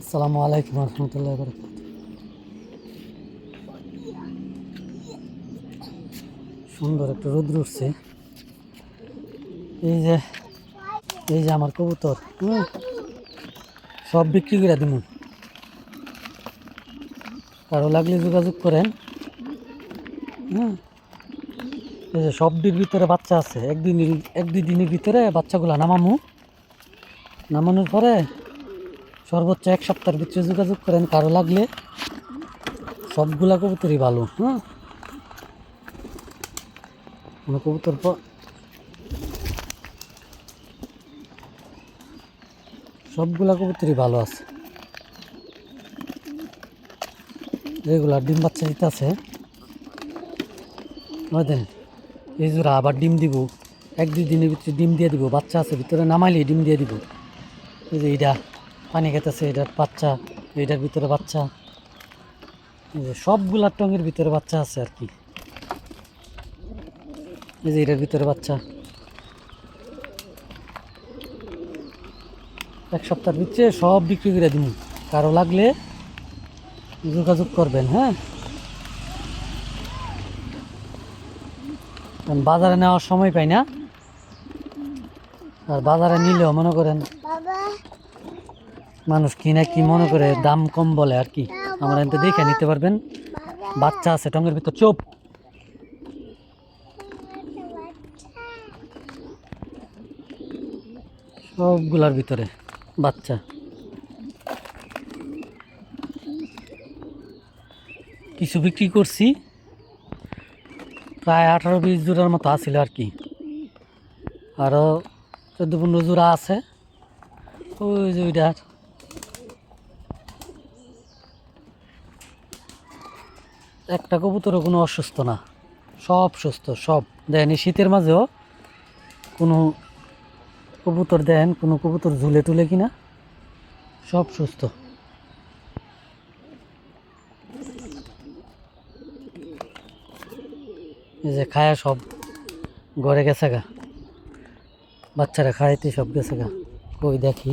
আসসালামু আলাইকুম রহমতুল্লাহ বরকাত সুন্দর একটা রোদ্র উঠছে। এই যে এই যে আমার কবুতর সব বিক্রি করে দিব কারও লাগলে যোগাযোগ করেন। হুম? এই যে সবটির ভিতরে বাচ্চা আছে। একদিন এক দুই দিনের ভিতরে বাচ্চাগুলো নামামু। নামানোর পরে সর্বোচ্চ এক সপ্তাহের ভিতরে যোগাযোগ করেন, কারও লাগলে সবগুলা কবুতরই ভালো হ্যাঁ? কোনো কবুতর সবগুলা কবুতরই ভালো আছে। রেগুলার ডিম বাচ্চা দিতে আছে। দেন, এই জোড়া আবার ডিম দিব। এক দুই দিনের ভিতরে ডিম দিয়ে দিব, বাচ্চা আছে, ভিতরে নামাইলে ডিম দিয়ে দিব। এই যে এইটা। পানি খেতেছে এটার বাচ্চা, এটার ভিতরে বাচ্চা। এই যে সবগুলা টঙের ভিতরে বাচ্চা আছে আর কি। এই যে এটার ভিতরে বাচ্চা। এক সপ্তাহের ভিতরে সব বিক্রি করে দিন কারও লাগলে যোগাযোগ করবেন হ্যাঁ? বাজারে নেওয়ার সময় পাই না। আর বাজারে নিলেও মনে করেন মানুষ কিনে কি মনে করে দাম কম বলে আর কি। আমরা এতে দেখে নিতে পারবেন। বাচ্চা আছে টঙ্গের ভিতর, চোপ। সবগুলার ভিতরে বাচ্চা। কিছু বিক্রি করছি। প্রায় আঠারো বিশ জোড়ার মতো আছিল আর কি। আরও চোদ্দ পনেরো জোড়া আছে। ওই যে ওইটার একটা কবুতরও কোনো অসুস্থ না। সব সুস্থ, সব। দেখেন, এই শীতের মাঝেও কোনো কবুতর দেন কোনো কবুতর ঝুলে টুলে কিনা, সব সুস্থ। এই যে খায়া সব ঘরে গেছে গা। বাচ্চারা খাইতে সব গেছে গা। কই দেখি।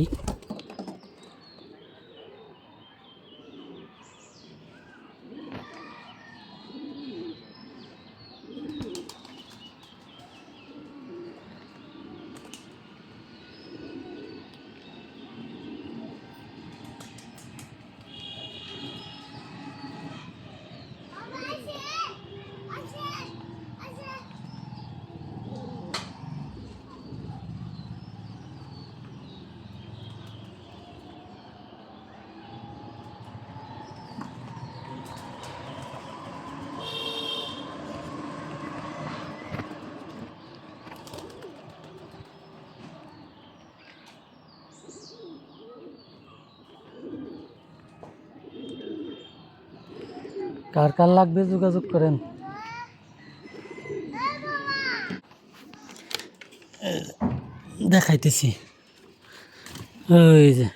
কার কার লাগবে যোগাযোগ করেন? দেখাইতেছি। ওই যে।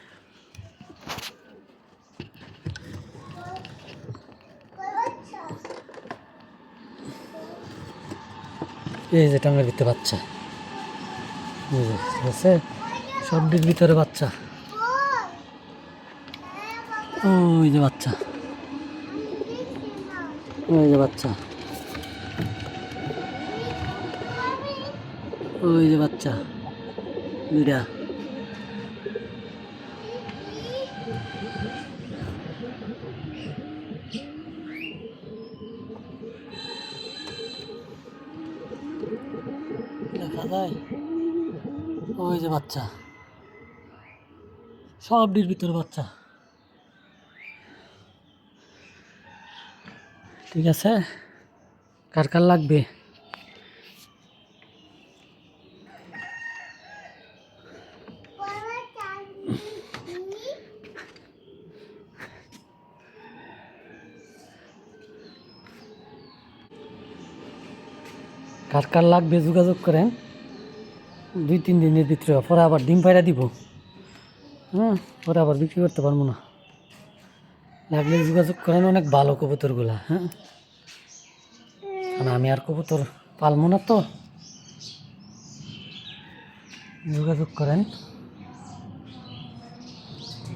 এই যে টাঙ্গের ভিতরে বাচ্চা। আছে? সবটির ভিতরে বাচ্চা। ওই যে বাচ্চা। ওই যে বাচ্চা। ওই যে বাচ্চা, দুইটা। দেখা যায়? ওই যে বাচ্চা। সবটির ভিতরে বাচ্চা। ঠিক আছে? কার কার লাগবে? কার কার লাগবে যোগাযোগ করেন? দুই, তিন দিনের ভিতরে, পরে আবার ডিম পায়রা দিব। হ্যাঁ পরে আবার বিক্রি করতে পারব না। লাগলে যোগাযোগ করেন, অনেক ভালো কবুতরগুলা হ্যাঁ? আমি আর কবুতর পালবো না তো। যোগাযোগ করেন।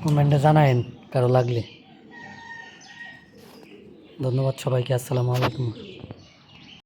কমেন্টে জানায়েন কারও লাগলে। ধন্যবাদ সবাইকে, আসসালামু আলাইকুম।